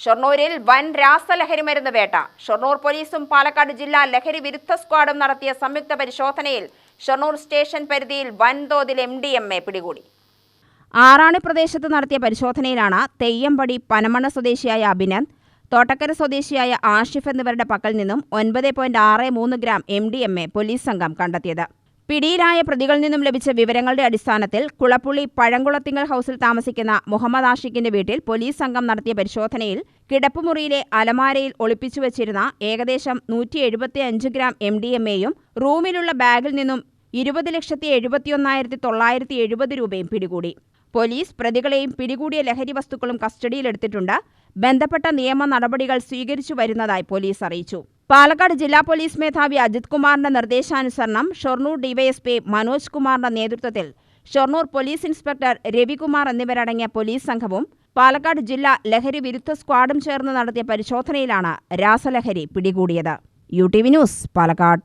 ഷൊർണൂരിൽ വൻ രാസലഹരി മരുന്ന് വേട്ട. ഷൊർണൂർ പോലീസും പാലക്കാട് ജില്ലാ ലഹരി വിരുദ്ധ സ്ക്വാഡും നടത്തിയ സംയുക്ത പരിശോധനയിൽ ഷൊർണൂർ സ്റ്റേഷൻ പരിധിയിൽ വൻതോതിൽ എം ഡി എം എ പിടികൂടി. ആറാണി പ്രദേശത്ത് നടത്തിയ പരിശോധനയിലാണ് തെയ്യമ്പടി പനമണ്ണ സ്വദേശിയായ അഭിനന്ദ് തോട്ടക്കര സ്വദേശിയായ ആഷിഫ് എന്നിവരുടെ പക്കൽ നിന്നും ഒൻപത് പോയിന്റ് ആറ് മൂന്ന് gram M D M A police സംഘം കണ്ടെത്തിയത്. പിടിയിലായ പ്രതികളിൽ നിന്നും ലഭിച്ച വിവരങ്ങളുടെ അടിസ്ഥാനത്തിൽ കുളപ്പുള്ളി പഴങ്കുളത്തിങ്കൽ ഹൌസിൽ താമസിക്കുന്ന മുഹമ്മദ് ആഷിഖിന്റെ വീട്ടിൽ പോലീസ് സംഘം നടത്തിയ പരിശോധനയിൽ കിടപ്പുമുറിയിലെ അലമാരയിൽ ഒളിപ്പിച്ചു വച്ചിരുന്ന ഏകദേശം നൂറ്റി എഴുപത്തി അഞ്ച് ഗ്രാം എം ഡി എം എയും റൂമിലുള്ള ബാഗിൽ നിന്നും ഇരുപത് ലക്ഷത്തി എഴുപത്തിയൊന്നായിരത്തി തൊള്ളായിരത്തി എഴുപത് രൂപയും പിടികൂടി. പോലീസ് പ്രതികളെയും പിടികൂടിയ ലഹരി വസ്തുക്കളും കസ്റ്റഡിയിലെടുത്തിട്ടുണ്ട്. ബന്ധപ്പെട്ട നിയമ നടപടികൾ സ്വീകരിച്ചു വരുന്നതായി പോലീസ് അറിയിച്ചു. പാലക്കാട് ജില്ലാ പോലീസ് മേധാവി അജിത് കുമാറിന്റെ നിർദ്ദേശാനുസരണം ഷൊർണൂർ ഡിവൈഎസ്പി മനോജ് കുമാറിന്റെ നേതൃത്വത്തിൽ ഷൊർണൂർ പോലീസ് ഇൻസ്പെക്ടർ രവികുമാർ എന്നിവരടങ്ങിയ പോലീസ് സംഘവും പാലക്കാട് ജില്ലാ ലഹരി വിരുദ്ധ സ്ക്വാഡും ചേർന്ന് നടത്തിയ പരിശോധനയിലാണ് രാസലഹരി പിടികൂടിയത്. U T V news Palakkad.